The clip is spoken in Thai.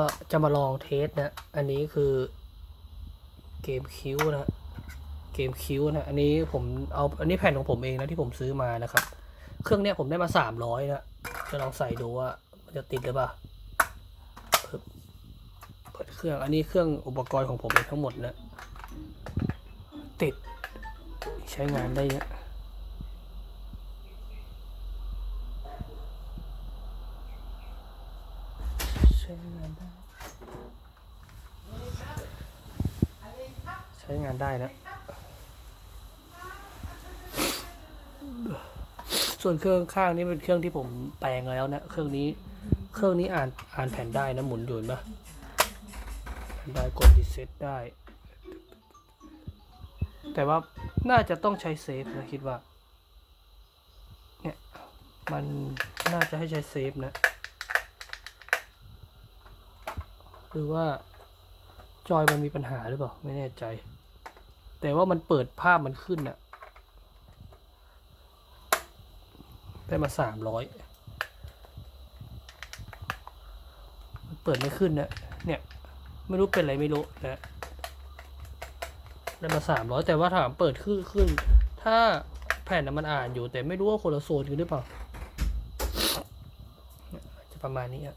ก็จะมาลองเทสนะ อันนี้คือเกมคิวนะ เกมคิวนะ อันนี้ผมเอาอันนี้แผ่นของผมเองนะที่ผมซื้อมานะครับ เครื่องเนี้ยผมได้มาสามร้อยนะ จะลองใส่ดูว่ามันจะติดหรือเปล่า เปิดเครื่อง อันนี้เครื่องอุปกรณ์ของผมเองทั้งหมดนะ ติดใช้งานได้เยอะใช้งานได้ ใช้งานได้นะ ส่วนเครื่องข้างนี่เป็นเครื่องที่ผมแปลงแล้วนะ เครื่องนี้ เครื่องนี้อ่านอ่านแผ่นได้นะหมุนอยู่นะแผ่นได้กดรีเซ็ตได้ แต่ว่าน่าจะต้องใช้เซฟนะคิดว่า เนี่ย มันน่าจะให้ใช้เซฟนะ หรือว่าจอยมันมีปัญหาหรือเปล่า ไม่แน่ใจ แต่ว่ามันเปิดภาพมันขึ้นอะได้มาสามร้อยมันเปิดไม่ขึ้นนะเนี่ย ไม่รู้เป็นอะไรไม่รู้นะได้มาสามร้อยแต่ว่าถามเปิดขึ้นขึ้น ถ้าแผ่นน่ะมันอ่านอยู่แต่ไม่รู้ว่าคนละโซนกันหรือเปล่า จะประมาณนี้อะ